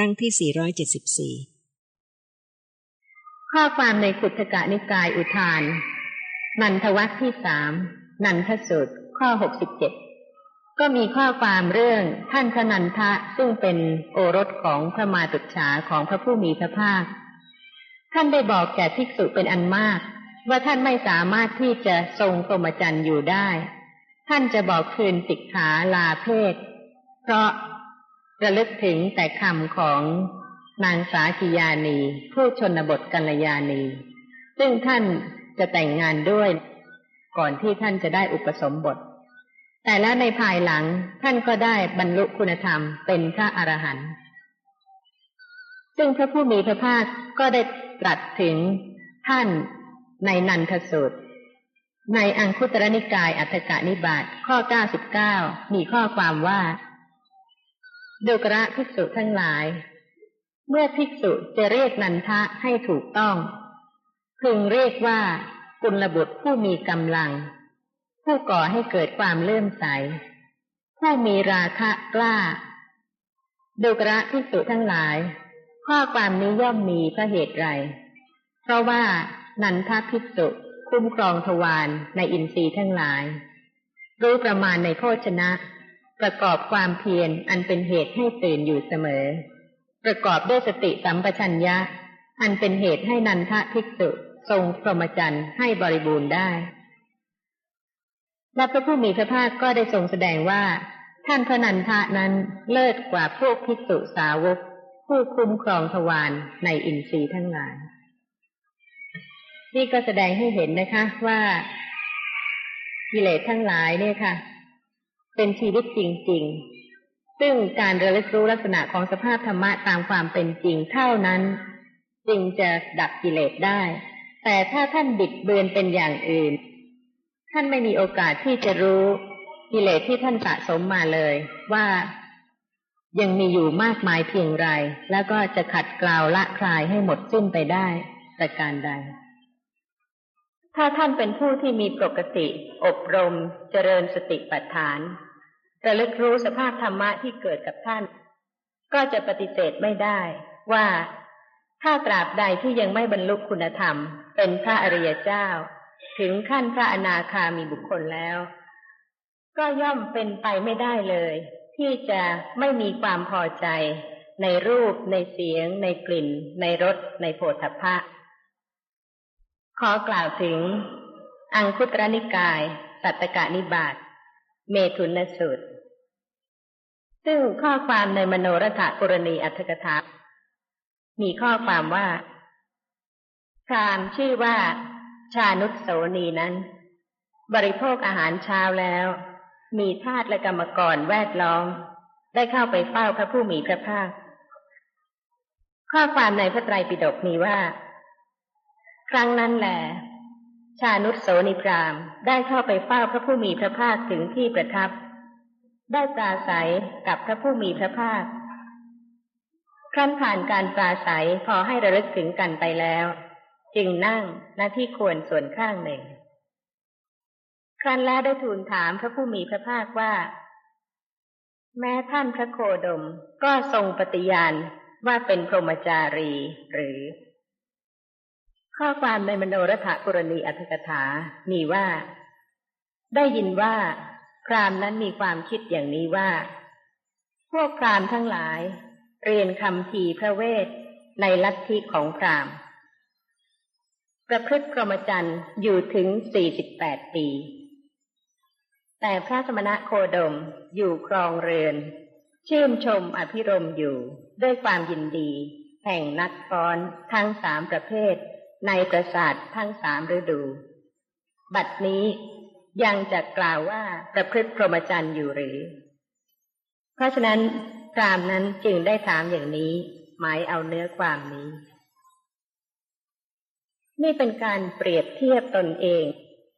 ครั้งที่ 474 ข้อความในขุทกะนิกายอุทาน นันทวัคที่สามนันทสุดข้อหกสิบเจ็ดก็มีข้อความเรื่องท่านพระนันทะซึ่งเป็นโอรสของพระมาตุฉาของพระผู้มีพระภาค ท่านได้บอกแก่ภิกษุเป็นอันมาก ว่าท่านไม่สามารถที่จะทรงพรหมจรรย์อยู่ได้ ท่านจะบอกคืนสิกขาลาเพศเพราะ ระลึกถึงแต่คำของนางสากิยานี ผู้ชนบทกัลยาณี ซึ่งท่านจะแต่งงานด้วย ก่อนที่ท่านจะได้อุปสมบท แต่แล้วในภายหลังท่านก็ได้บรรลุคุณธรรมเป็นพระอรหันต์ซึ่งพระผู้มีพระภาคก็ได้ตรัสถึงท่านในนันทสูตร ในอังคุตรนิกายอัฏฐกานิบาตข้อ 99 มีข้อความว่า ดูกระภิกษุทั้งหลาย เมื่อภิกษุจะเรียกนันทะให้ถูกต้อง พึงเรียกว่ากุลบุตรผู้มีกำลัง ผู้ก่อให้เกิดความเลื่อมใส ผู้มีราคะกล้า ดูกระภิกษุทั้งหลาย ข้อความนี้ย่อมมีพระเหตุไร เพราะว่านันทภิกษุคุ้มครองทวารในอินทรีย์ทั้งหลาย รู้ประมาณในโภชนะ ประกอบความเพียรอันเป็นเหตุให้ตื่นอยู่เสมอ ประกอบด้วยสติสัมปชัญญะ อันเป็นเหตุให้นันทะภิกษุทรงพรหมจรรย์ให้บริบูรณ์ได้ และพระผู้มีพระภาคก็ได้ทรงแสดงว่า ท่านพระนันทะนั้นเลิศกว่าพวกภิกษุสาวก ผู้คุ้มครองทวารในอินทรีย์ทั้งหลาย นี่ก็แสดงให้เห็นนะคะว่ากิเลสทั้งหลายเนี่ยค่ะ เป็นชีวิตจริง ๆ ซึ่งการระลึกรู้ลักษณะของสภาพธรรมะตามความเป็นจริงเท่านั้น จึงจะดับกิเลสได้ แต่ถ้าท่านบิดเบือนเป็นอย่างอื่น ท่านไม่มีโอกาสที่จะรู้กิเลสที่ท่านสะสมมาเลยว่ายังมีอยู่มากมายเพียงไร แล้วก็จะขัดเกลาละคลายให้หมดสิ้นไปได้ประการใด ถ้าท่านเป็นผู้ที่มีปกติ อบรม เจริญสติปัฏฐาน ระลึกรู้สภาพธรรมะที่เกิดกับท่าน ก็จะปฏิเสธไม่ได้ว่าถ้าตราบใดที่ยังไม่บรรลุคุณธรรม เป็นพระอริยเจ้า ถึงขั้นพระอนาคามีบุคคลแล้ว ก็ย่อมเป็นไปไม่ได้เลย ที่จะไม่มีความพอใจ ในรูป ในเสียง ในกลิ่น ในรส ในโผฏฐะขอกล่าวถึง อังคุตรนิกาย สัตตกานิบาต เมถุนสูตร ซึ่งข้อความในมโนรถกรณีอัตถกถา มีข้อความว่าพรามชื่อว่าชานุสโสนีนั้น บริโภคอาหารเช้าแล้ว มีทาตและกรรมกรแวดล้อม ได้เข้าไปเฝ้าพระผู้มีพระภาค ข้อความในพระไตรปิฎกมีว่า ครั้งนั้นแหละ ชานุสโสนิพรามได้เข้าไปเฝ้าพระผู้มีพระภาคถึงที่ประทับ ได้ปราศัยกับพระผู้มีพระภาค ครั้นผ่านการปราศัยพอให้ระลึกถึงกันไปแล้ว จึงนั่งหน้าที่ควรส่วนข้างหนึ่ง ครั้นแล้วได้ทูลถามพระผู้มีพระภาคว่า แม้ท่านพระโคดมก็ทรงปฏิญาณว่าเป็นพรหมจารีหรือ ข้อความในมโนรถกุรณีอัตถกถา มีว่า ได้ยินว่า พรามนั้นมีความคิดอย่างนี้ว่า พวกพรามทั้งหลาย เรียนคำทีพระเวทในลัทธิของพรามประพฤติพรมจรรย์อยู่ถึงสี่สิบแปดปี แต่พระสมณะโคดมอยู่ครองเรือน ชื่นชมอภิรมอยู่ด้วยความยินดี แห่งนักฟ้อนทั้งสามประเภท ในประสาททั้งสามฤดู บัดนี้ยังจะกล่าวว่าประพฤติพรหมจรรย์อยู่หรือ เพราะฉะนั้นพรามนั้นจึงได้ถามอย่างนี้ หมายเอาเนื้อความนี้ นี่เป็นการเปรียบเทียบตนเอง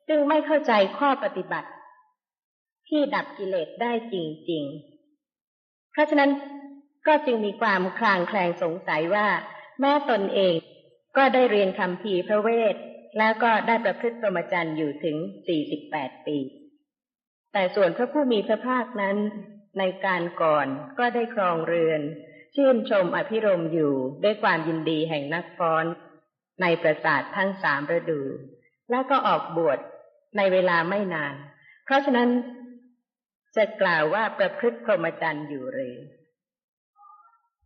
ซึ่งไม่เข้าใจข้อปฏิบัติ ที่ดับกิเลสได้จริง ๆ เพราะฉะนั้นก็จึงมีความคลางแคลงสงสัยว่า แม่ตนเอง ก็ได้เรียนคำพีพระเวท แล้วก็ได้ประพฤติพรมจรรย์อยู่ถึง 48 ปี แต่ส่วนพระผู้มีพระภาคนั้น ในการก่อนก็ได้ครองเรือนชชื่นชมอภิรมอยู่ด้วยความยินดีแห่งนักฟ้อน ในประสาททั้งสามฤดู แล้วก็ออกบวชในเวลาไม่นาน เพราะฉะนั้นจะกล่าวว่าประพฤติพรหมจรรย์อยู่หรือ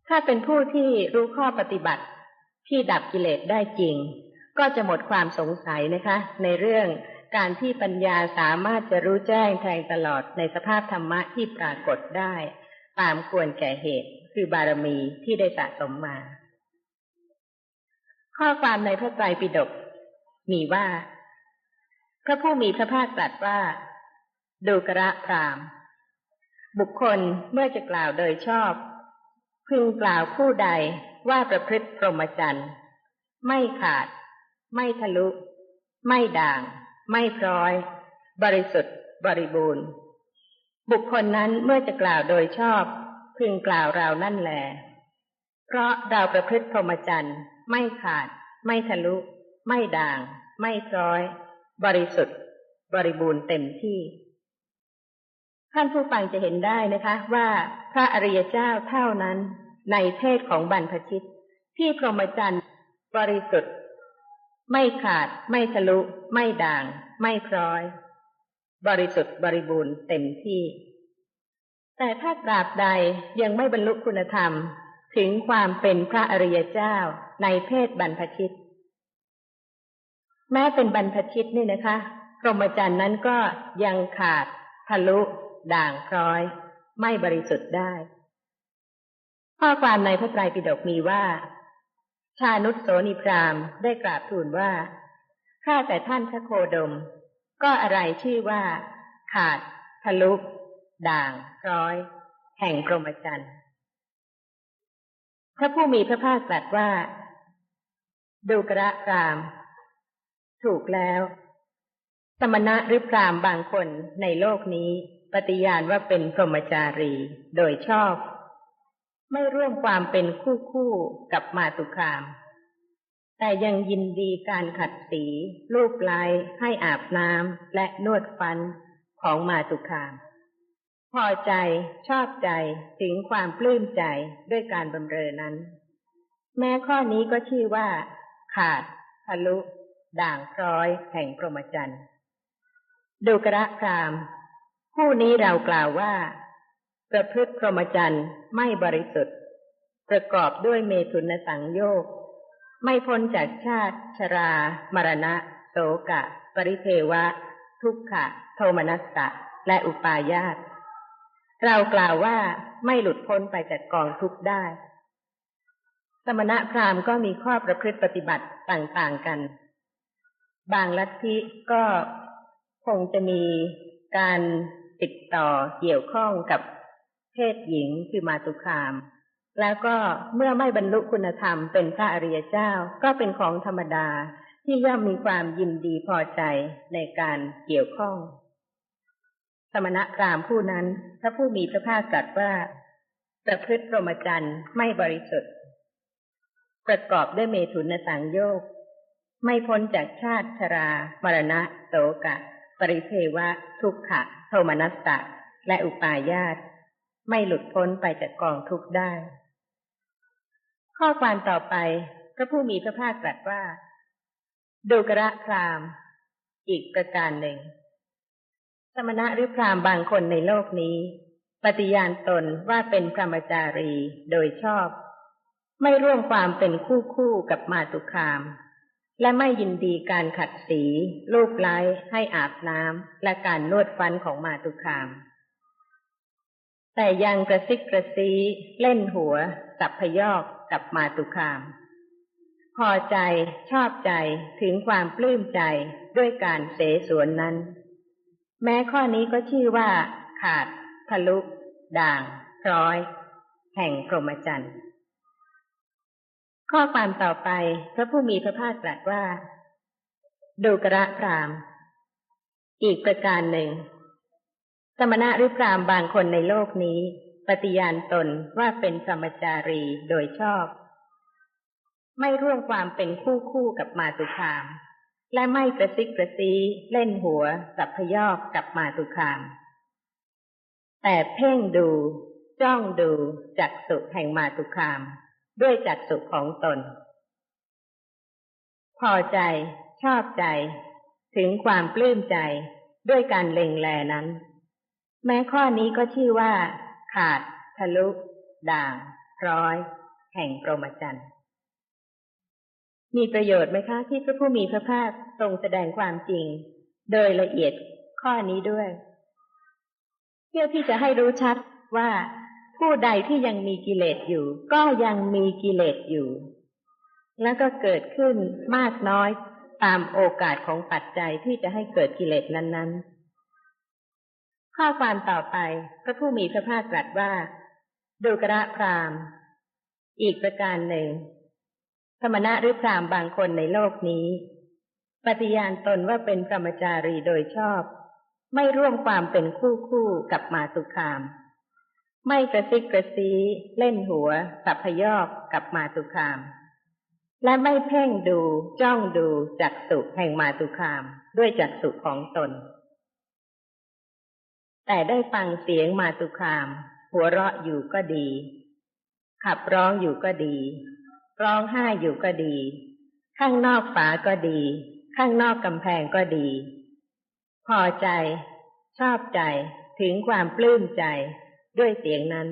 ถ้าเป็นผู้ที่รู้ข้อปฏิบัติ ที่ดับกิเลสได้จริง ก็จะหมดความสงสัยนะคะ ในเรื่องการที่ปัญญาสามารถจะรู้แจ้งแทงตลอดในสภาพธรรมะที่ปรากฏได้ ตามควรแก่เหตุคือบารมีที่ได้สะสมมา ข้อความในพระไตรปิฎกมีว่า พระผู้มีพระภาคตรัสว่า ดูกระพราม บุคคลเมื่อจะกล่าวโดยชอบ พึงกล่าวผู้ใด ว่าประพฤติพรหมจรรย์ไม่ขาด ไม่ทะลุ ไม่ด่าง ไม่พร้อย บริสุทธิ์ บริบูรณ์ บุคคลนั้นเมื่อจะกล่าวโดยชอบ พึงกล่าวเรานั่นแลเพราะเราประพฤติพรหมจรรย์ไม่ขาด ไม่ทะลุ ไม่ด่าง ไม่พร้อย บริสุทธิ์ บริบูรณ์เต็มที่ท่านผู้ฟังจะเห็นได้นะคะ ว่าพระอริยเจ้าเท่านั้น ในเพศของบรรพชิต ที่พรหมจรรย์บริสุทธิ์ ไม่ขาด ไม่ทะลุ ไม่ด่าง ไม่พร้อย บริสุทธิ์บริบูรณ์เต็มที่ แต่ถ้าตราบใดยังไม่บรรลุคุณธรรมถึงความเป็นพระอริยเจ้าในเพศบรรพชิต แม้เป็นบรรพชิตนี่นะคะพรหมจรรย์นั้นก็ยังขาด ทะลุ ด่างพร้อย ไม่บริสุทธิ์ได้ ข้อความในพระไตรปิฎกมีว่า ชานุสโสนิพรามได้กราบทูลว่า ข้าแต่ท่านพระโคดม ก็อะไรชื่อว่า ขาด ทะลุด่าง ร้อย แห่งกรมจันทร์พระผู้มีพระภาคตรัสว่า ดูกระพราม ถูกแล้ว สมณะหรือพรามบางคนในโลกนี้ ปฏิญาณว่าเป็นพรหมจารี โดยชอบ ไม่ร่วมความเป็นคู่คู่กับมาตุคาม แต่ยังยินดีการขัดสีรูปลายให้อาบน้ำและนวดฟันของมาตุคาม พอใจชอบใจถึงความปลื้มใจด้วยการบำเรอนั้น แม้ข้อนี้ก็ชื่อว่า ขาดทะลุ ด่างพร้อยแห่งพรหมจรรย์ดูกระพรามผู้นี้เรากล่าวว่า ประพฤติพรหมจรรย์ไม่บริสุทธิ์ ประกอบด้วยเมตุนสังโยกไม่พ้นจากชาติชรา มรณะ โสกะ ปริเทวะ ทุกขะ โทมนัสสะ และอุปาญาต เรากล่าวว่าไม่หลุดพ้นไปจากกองทุกข์ได้ สมณะพราหมณ์ก็มีข้อประพฤติปฏิบัติต่างๆกัน บางลัทธิก็คงจะมีการติดต่อเกี่ยวข้องกับ เพศหญิงคือมาตุคาม แล้วก็เมื่อไม่บรรลุคุณธรรมเป็นพระอริยเจ้าก็เป็นของธรรมดาที่ย่อมมีความยินดีพอใจในการเกี่ยวข้อง สมณะพรามผู้นั้นพระผู้มีพระภาคตรัสว่าประพฤติพรหมจรรย์ไม่บริสุทธิ์ ประกอบด้วยเมถุนสังโยกไม่พ้นจากชาติชรา มรณะ โสกะ ปริเทวะ ทุกขะ โทมนัสสะและอุปาญาต ไม่หลุดพ้นไปจากกองทุกข์ได้ ข้อความต่อไปพระผู้มีพระภาคตรัสว่า ดูกระพรามอีกประการหนึ่ง สมณะหรือพรามบางคนในโลกนี้ ปฏิญาณตนว่าเป็นพรหมจารีโดยชอบ ไม่ร่วมความเป็นคู่คู่กับมาตุคาม และไม่ยินดีการขัดสี ลูกไล้ให้อาบน้ำและการนวดฟันของมาตุคาม แต่ยังกระซิกกระซีเล่นหัวสับพยอกกับมาตุคาม พอใจชอบใจถึงความปลื้มใจด้วยการเสสวนนั้น แม้ข้อนี้ก็ชื่อว่า ขาด ทะลุ ด่าง พร้อย แห่งพรหมจรรย์ข้อความต่อไปพระผู้มีพระภาคตรัสว่าดูกระพราม อีกประการหนึ่ง มณะหรือพรามบางคนในโลกนี้ ปฏิญาณตนว่าเป็นสมจารีโดยชอบ ไม่ร่วมความเป็นคู่คู่กับมาตุคาม และไม่กระซิกกระซีเล่นหัวสับพยอกกับมาตุคาม แต่เพ่งดู จ้องดูจักสุแห่งมาตุคาม ด้วยจักสุของตน พอใจชอบใจ ถึงความปลื้มใจด้วยการเล็งแลนั้น แม้ข้อนี้ก็ชื่อว่า ขาด ทะลุ ด่าง ร้อย แห่งปรมจันทร์มีประโยชน์ไหมคะที่พระผู้มีพระภาคทรงแสดงความจริง โดยละเอียดข้อนี้ด้วย เพื่อที่จะให้รู้ชัดว่าผู้ใดที่ยังมีกิเลสอยู่ ก็ยังมีกิเลสอยู่ แล้วก็เกิดขึ้นมากน้อยตามโอกาสของปัจจัยที่จะให้เกิดกิเลสนั้นๆ ข้อความต่อไปพระผู้มีพระภาคตรัสว่า ดูกระพรามอีกประการหนึ่ง สมณะหรือพรามบางคนในโลกนี้ ปฏิญาณตนว่าเป็นพรหมจารีโดยชอบ ไม่ร่วมความเป็นคู่คู่กับมาตุคาม ไม่กระซิกกระซีเล่นหัว สับพยอกกับมาตุคาม และไม่เพ่งดูจ้องดูจักสุแห่งมาตุคามด้วยจักสุของตน แต่ได้ฟังเสียงมาตุคาม หัวเราะอยู่ก็ดี ขับร้องอยู่ก็ดี ร้องไห้อยู่ก็ดี ข้างนอกฝาก็ดี ข้างนอกกำแพงก็ดี พอใจ ชอบใจถึงความปลื้มใจด้วยเสียงนั้น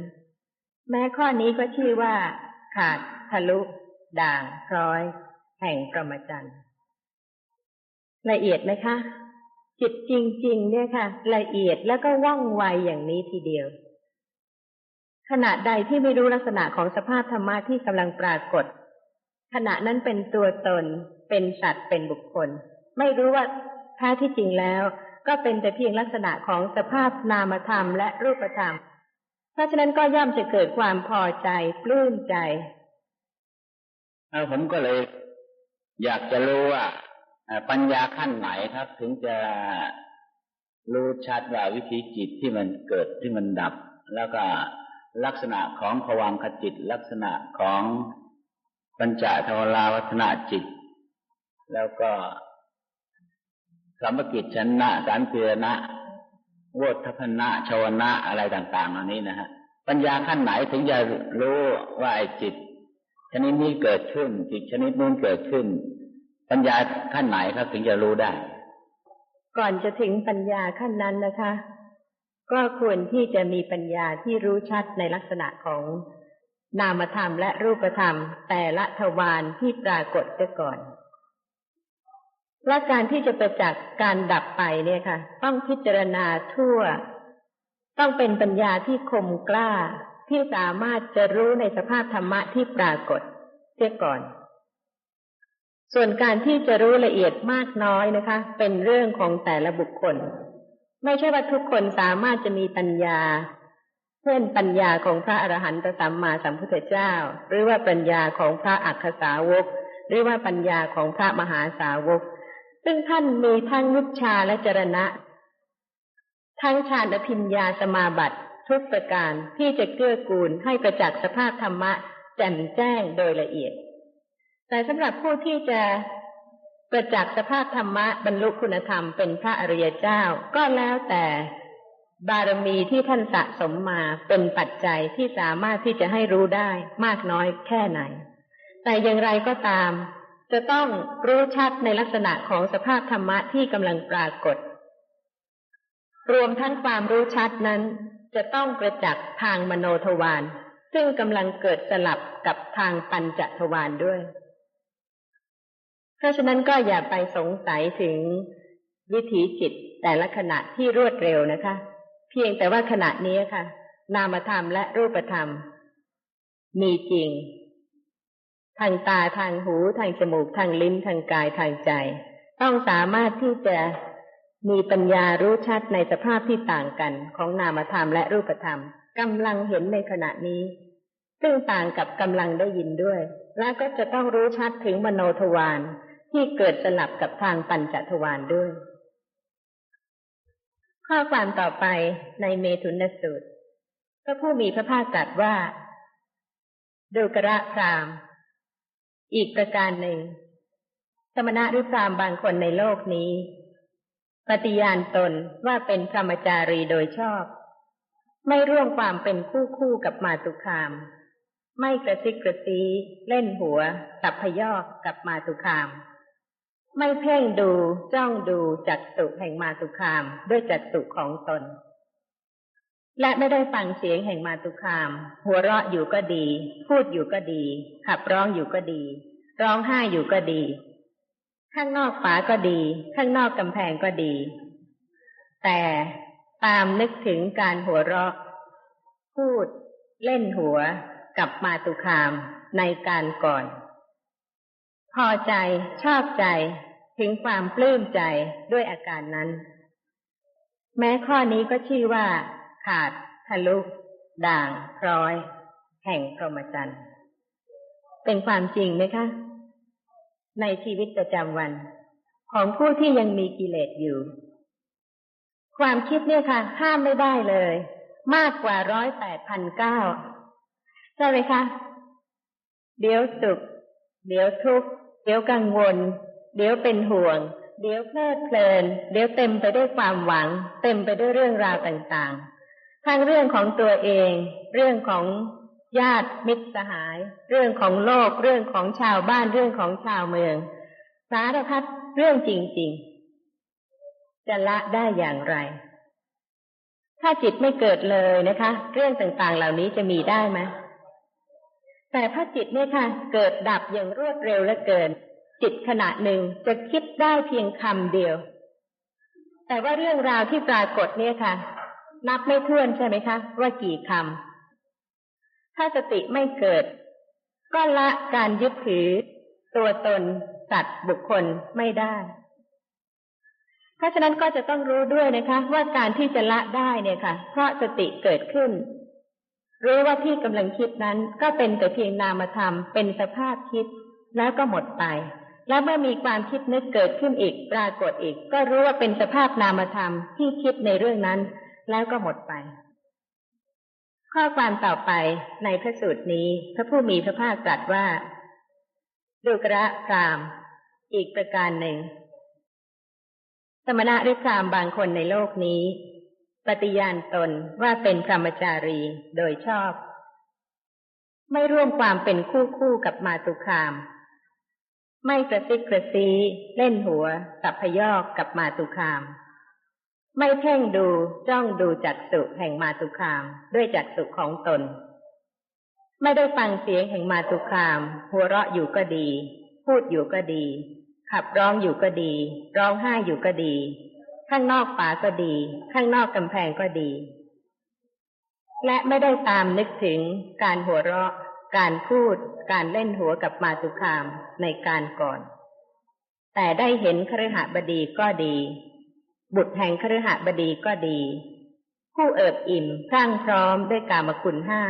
แม้ข้อนี้ก็ชื่อว่า ขาดทะลุ ด่างร้อย แห่งประมจันละเอียดไหมคะ จิตจริง ๆ เนี่ยค่ะ ละเอียดแล้วก็ว่องไวอย่างนี้ทีเดียว ขณะใดที่ไม่รู้ลักษณะของสภาพธรรมะที่กำลังปรากฏ ขณะนั้นเป็นตัวตน เป็นสัตว์เป็นบุคคล ไม่รู้ว่าแท้ที่จริงแล้ว ก็เป็นแต่เพียงลักษณะของสภาพนามธรรมและรูปธรรม เพราะฉะนั้นก็ย่อมจะเกิดความพอใจปลื้มใจผมก็เลย อยากจะรู้ว่า ปัญญาขั้นไหนครับ ถึงจะรู้ชัดว่าวิธีจิตที่มันเกิดที่มันดับ แล้วก็ลักษณะของภวังคจิต ลักษณะของปัญจทวราวัฒนาจิต แล้วก็สัมปกิจชนะสารเพียนะวทพนะชวนะอะไรต่างๆเหล่านี้นะฮะปัญญาขั้นไหนถึงจะรู้ว่าไอ้จิต ชนิดนี้เกิดขึ้นจิตชนิดนู้นเกิดขึ้น ปัญญาขั้นไหนครับถึงจะรู้ได้ ก่อนจะถึงปัญญาขั้นนั้นนะคะ ก็ควรที่จะมีปัญญาที่รู้ชัดในลักษณะของนามธรรมและรูปธรรม แต่ละทวารที่ปรากฏเสียก่อนและการที่จะประจักษ์การดับไปเนี่ยค่ะ ต้องพิจารณาทั่ว ต้องเป็นปัญญาที่คมกล้าที่สามารถจะรู้ในสภาพธรรมะที่ปรากฏเสียก่อน ส่วนการที่จะรู้ละเอียดมากน้อยนะคะ เป็นเรื่องของแต่ละบุคคล ไม่ใช่ว่าทุกคนสามารถจะมีปัญญา เช่นปัญญาของพระอรหันตสัมมาสัมพุทธเจ้า หรือว่าปัญญาของพระอักขสาวก หรือว่าปัญญาของพระมหาสาวก ซึ่งท่านมีทั้งนุชาและจรณะ ทั้งฌานอภิญญาสมาบัติทุกประการที่จะเกื้อกูลให้ประจักษ์สภาพธรรมะแจ่มแจ้งโดยละเอียด แต่สำหรับผู้ที่จะประจักษ์สภาพธรรมะบรรลุคุณธรรมเป็นพระอริยเจ้า ก็แล้วแต่บารมีที่ท่านสะสมมาเป็นปัจจัยที่สามารถที่จะให้รู้ได้มากน้อยแค่ไหน แต่อย่างไรก็ตาม จะต้องรู้ชัดในลักษณะของสภาพธรรมะที่กำลังปรากฏ รวมทั้งความรู้ชัดนั้น จะต้องประจักษ์ทางมโนทวารซึ่งกำลังเกิดสลับกับทางปัญจทวารด้วย เพราะฉะนั้นก็อย่าไปสงสัยถึงวิถีจิตแต่ละขณะที่รวดเร็วนะคะ เพียงแต่ว่าขณะนี้ค่ะ นามธรรมและรูปธรรม มีจริง ทางตาทางหูทางจมูกทางลิ้นทางกายทางใจ ต้องสามารถที่จะมีปัญญารู้ชัดในสภาพที่ต่างกันของนามธรรมและรูปธรรมกำลังเห็นในขณะนี้ ซึ่งต่างกับกำลังได้ยินด้วย และก็จะต้องรู้ชัดถึงมโนทวาร ที่เกิดสลับกับทางปัญจทวารด้วย ข้อความต่อไปในเมถุนสูตรพระผู้มีพระภาคตรัสว่าดูกระพราม อีกประการหนึ่ง สมณะหรือพรามบางคนในโลกนี้ ปฏิญาณตนว่าเป็นพรหมจารีโดยชอบ ไม่ร่วมความเป็นคู่คู่กับมาตุคาม ไม่กระซิกกระซีเล่นหัวสับพยอกกับมาตุคาม ไม่เพ่งดูจ้องดูจักสุแห่งมาตุคาม ด้วยจักสุของตน และไม่ได้ฟังเสียงแห่งมาตุคาม หัวเราะอยู่ก็ดี พูดอยู่ก็ดีขับร้องอยู่ก็ดี ร้องไห้อยู่ก็ดี ข้างนอกฝาก็ดี ข้างนอกกำแพงก็ดี แต่ตามนึกถึงการหัวเราะ พูด เล่นหัวกับมาตุคามในการก่อน พอใจชอบใจถึงความปลื้มใจด้วยอาการนั้น แม้ข้อนี้ก็ชื่อว่า ขาด ทะลุ ด่าง พร้อย แห่งพรหมจรรย์เป็นความจริงไหมคะ ในชีวิตประจำวัน ของผู้ที่ยังมีกิเลสอยู่ ความคิดเนี่ยค่ะ ห้ามไม่ได้เลย มากกว่าร้อยแปดพันเก้าใช่ไหมคะ เดี๋ยวสุข เดี๋ยวทุกข์ เดี๋ยวกังวล เดี๋ยวเป็นห่วง เดี๋ยวเพลิดเพลิน เดี๋ยวเต็มไปด้วยความหวัง เต็มไปด้วยเรื่องราวต่างๆ ทั้งเรื่องของตัวเอง เรื่องของญาติมิตรสหาย เรื่องของโลก เรื่องของชาวบ้านเรื่องของชาวเมือง สารพัดเรื่องจริง ๆ จะละได้อย่างไร ถ้าจิตไม่เกิดเลยนะคะ เรื่องต่างๆเหล่านี้จะมีได้ไหม แต่ถ้าจิตเนี่ยค่ะ เกิดดับอย่างรวดเร็วและเกิน จิตขณะหนึ่งจะคิดได้เพียงคำเดียว แต่ว่าเรื่องราวที่ปรากฏเนี่ยค่ะ นับไม่ถ้วนใช่ไหมคะ ว่ากี่คำถ้าสติไม่เกิด ก็ละการยึดถือ ตัวตน สัตว์บุคคลไม่ได้ เพราะฉะนั้นก็จะต้องรู้ด้วยนะคะ ว่าการที่จะละได้เนี่ยค่ะ เพราะสติเกิดขึ้น รู้ว่าที่กำลังคิดนั้นก็เป็นแต่เพียงนามธรรม เป็นสภาพคิด แล้วก็หมดไป แล้วเมื่อมีความคิดนึกเกิดขึ้นอีกปรากฏอีก ก็รู้ว่าเป็นสภาพนามธรรมที่คิดในเรื่องนั้น แล้วก็หมดไป ข้อความต่อไปในพระสูตรนี้ พระผู้มีพระภาคตรัสว่าดุกระพรามอีกประการหนึ่ง สมณะหรือพรามบางคนในโลกนี้ ปฏิญาณตนว่าเป็นพรหมจารีโดยชอบ ไม่ร่วมความเป็นคู่คู่กับมาตุคาม ไม่กระซิกกระซีเล่นหัวสับพยอกกับมาตุคาม ไม่เพ่งดูจ้องดูจักสุแห่งมาตุคามด้วยจักสุของตน ไม่ได้ฟังเสียงแห่งมาตุคาม หัวเราะอยู่ก็ดี พูดอยู่ก็ดี ขับร้องอยู่ก็ดี ร้องไห้อยู่ก็ดี ข้างนอกฝาก็ดี ข้างนอกกำแพงก็ดี และไม่ได้ตามนึกถึงการหัวเราะ การพูด การเล่นหัวกับมาตุคามในการก่อน แต่ได้เห็นครหบดีก็ดี บุตรแห่งครหบดีก็ดี ผู้เอิบอิ่มพรั่งพร้อมด้วยกามคุณห้า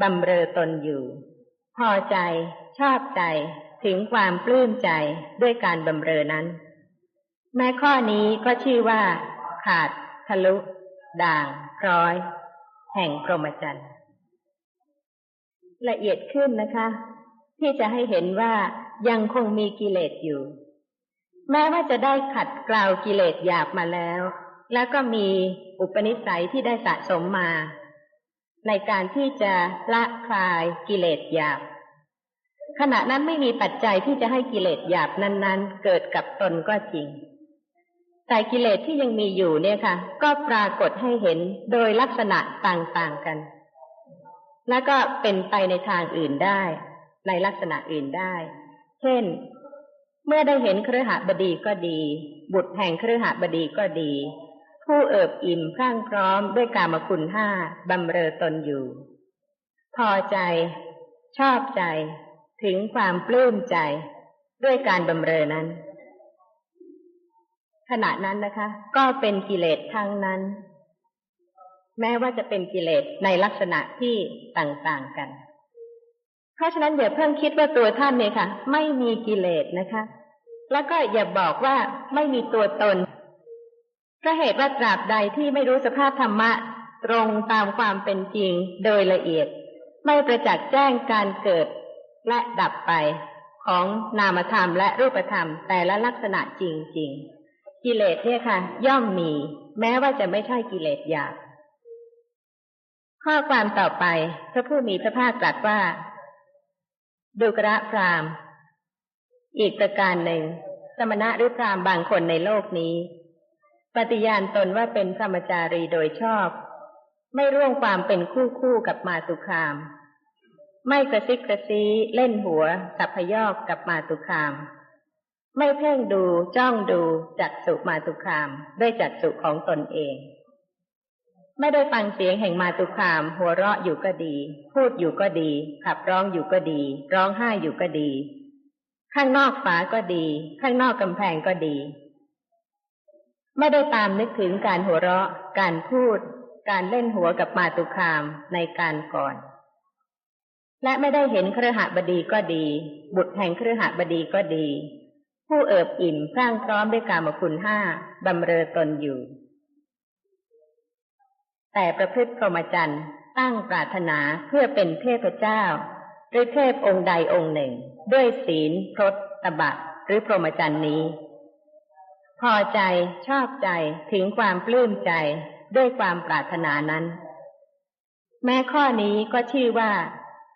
บำเรอตนอยู่ พอใจ ชอบใจ ถึงความปลื้มใจด้วยการบำเรอนั้น แม้ข้อนี้ก็ชื่อว่า ขาดทะลุ ด่างร้อย แห่งพรหมจรรย์ละเอียดขึ้นนะคะ ที่จะให้เห็นว่ายังคงมีกิเลสอยู่ แม้ว่าจะได้ขัดกล่าวกิเลสหยาบมาแล้ว แล้วก็มีอุปนิสัยที่ได้สะสมมา ในการที่จะละคลายกิเลสหยาบ ขณะนั้นไม่มีปัจจัยที่จะให้กิเลสหยาบนั้น ๆ เกิดกับตนก็จริง แต่กิเลสที่ยังมีอยู่เนี่ยค่ะ ก็ปรากฏให้เห็นโดยลักษณะต่างๆกัน แล้วก็เป็นไปในทางอื่นได้ ในลักษณะอื่นได้ เช่น เมื่อได้เห็นเครือหบดีก็ดี บุตรแห่งเครือหบดีก็ดี ผู้เอิบอิ่มพรั่งพร้อมด้วยกามคุณห้าบำเรอตนอยู่ พอใจ ชอบใจ ถึงความปลื้มใจ ด้วยการบำเรอนั้น ขณะนั้นนะคะ ก็เป็นกิเลสทั้งนั้น แม้ว่าจะเป็นกิเลสในลักษณะที่ต่างๆกัน เพราะฉะนั้นอย่าเพิ่งคิดว่าตัวท่านเนี่ยค่ะ ไม่มีกิเลสนะคะ แล้วก็อย่าบอกว่าไม่มีตัวตนเพราะเหตุว่าตราบใดที่ไม่รู้สภาพธรรมะตรงตามความเป็นจริงโดยละเอียด ไม่ประจักษ์แจ้งการเกิดและดับไปของนามธรรมและรูปธรรมแต่ละลักษณะจริง ๆ กิเลสเนี่ยค่ะ ย่อมมี แม้ว่าจะไม่ใช่กิเลสหยาบข้อความต่อไปพระผู้มีพระภาคตรัสว่า ดุกระพรามอีกประการหนึ่ง สมณะหรือพรามบางคนในโลกนี้ ปฏิญาณตนว่าเป็นพรมจารีโดยชอบ ไม่ร่วงความเป็นคู่คู่กับมาตุคาม ไม่กระซิกกระซีเล่นหัวสัพยอกกับมาตุคาม ไม่เพ่งดูจ้องดูจักสุมาตุคาม ด้วยจักสุของตนเอง ไม่ได้ฟังเสียงแห่งมาตุคาม หัวเราะอยู่ก็ดี พูดอยู่ก็ดี ขับร้องอยู่ก็ดี ร้องไห้อยู่ก็ดี ข้างนอกฝาก็ดี ข้างนอกกำแพงก็ดี ไม่ได้ตามนึกถึงการหัวเราะ การพูด การเล่นหัวกับมาตุคามในการก่อนและไม่ได้เห็นเครือหบดีก็ดี บุตรแห่งเครือหบดีก็ดี ผู้เอิบอิ่มพร่างพร้อมด้วยกามคุณห้าบำเรอตนอยู่ แต่ประพฤติพรหมจรรย์ตั้งปรารถนาเพื่อเป็นเทพเจ้าหรือเทพองค์ใดองค์หนึ่ง ด้วยศีลพรตตบะหรือพรหมจรรย์นี้ พอใจชอบใจถึงความปลื้มใจด้วยความปรารถนานั้น แม้ข้อนี้ก็ชื่อว่า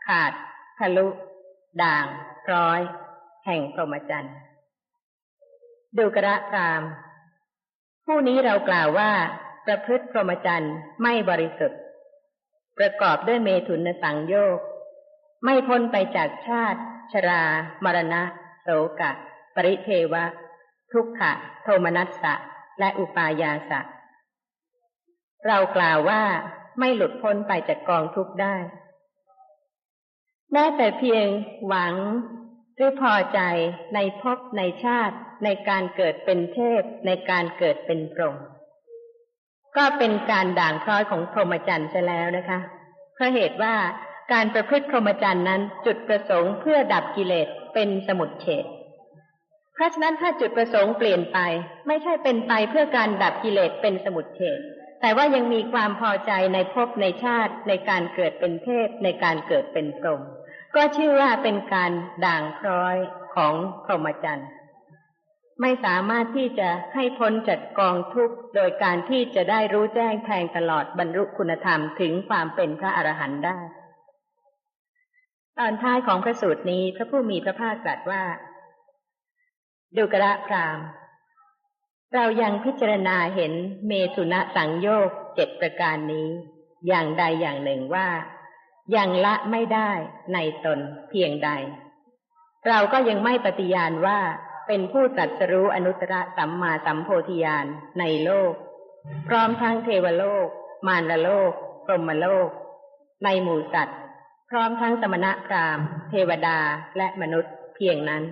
ขาดทะลุ ด่าง ร้อย แห่งพรหมจรรย์ ดูกระพราม ผู้นี้เรากล่าวว่า ประพฤติพรหมจรรย์ไม่บริสุทธิ์ ประกอบด้วยเมถุนสังโยกไม่พ้นไปจากชาติ ชรา มรณะโสกะ ปริเทวะ ทุกขะ โทมนัสสะ และอุปายาสะ เรากล่าวว่าไม่หลุดพ้นไปจากกองทุกข์ได้แม้แต่เพียงหวัง หรือพอใจในภพในชาติในการเกิดเป็นเทพในการเกิดเป็นพรหมก็เป็นการด่างพร้อยของพรหมจรรย์ซะแล้วนะคะเพราะเหตุว่าการประพฤติพรหมจรรย์นั้นจุดประสงค์เพื่อดับกิเลสเป็นสมุดเฉดเพราะฉะนั้นถ้าจุดประสงค์เปลี่ยนไป ไม่ใช่เป็นไปเพื่อการดับกิเลสเป็นสมุดเฉดแต่ว่ายังมีความพอใจในภพในชาติในการเกิดเป็นเทพในการเกิดเป็นพรหม ก็ชื่อว่าเป็นการด่างพร้อยของพรหมจรรย์ไม่สามารถที่จะให้พ้นจากกองทุกข์โดยการที่จะได้รู้แจ้งแทงตลอดบรรลุคุณธรรมถึงความเป็นพระอรหันต์ได้ ตอนท้ายของพระสูตรนี้พระผู้มีพระภาคตรัสว่าดูกระพราม เรายังพิจารณาเห็นเมสุณสังโยกเจ็ดประการนี้ อย่างใดอย่างหนึ่งว่า ยังละไม่ได้ในตนเพียงใด เราก็ยังไม่ปฏิญาณว่าเป็นผู้ตรัสรู้อนุตตรสัมมาสัมโพธิญาณในโลก พร้อมทั้งเทวโลก มารโลกพรหมโลก ในหมู่สัตว์ พร้อมทั้งสมณะพราหมณ์ เทวดาและมนุษย์เพียงนั้น